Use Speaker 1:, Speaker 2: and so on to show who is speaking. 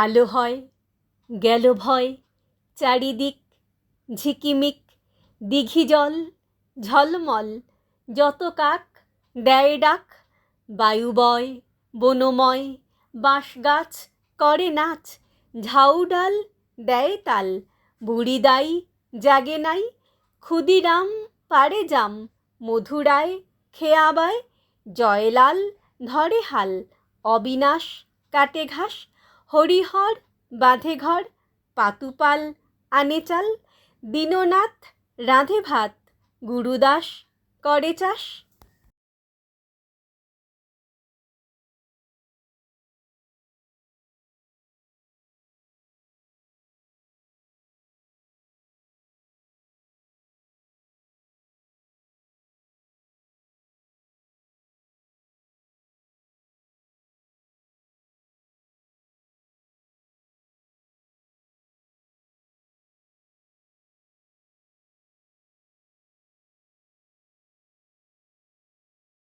Speaker 1: আলো হয়, গেল ভয়, চারিদিক ঝিকিমিক, দিঘি জল, ঝলমল, যত কাক দেয় ডাক, বায়ু বয়, বনময়, বাঁশ গাছ, করে নাচ, ঝাউ ডাল দেয় তাল, বুড়ি দাই জাগে নাই, ক্ষুদিরাম পারে জাম মধুরায় খেয়াবায় জয়লাল ধরে হাল, অবিনাশ কাটে ঘাস হরিহর বাঁধেঘর পাতুপাল আনেচাল দীননাথ রাঁধে ভাত গুরুদাস করে চাষ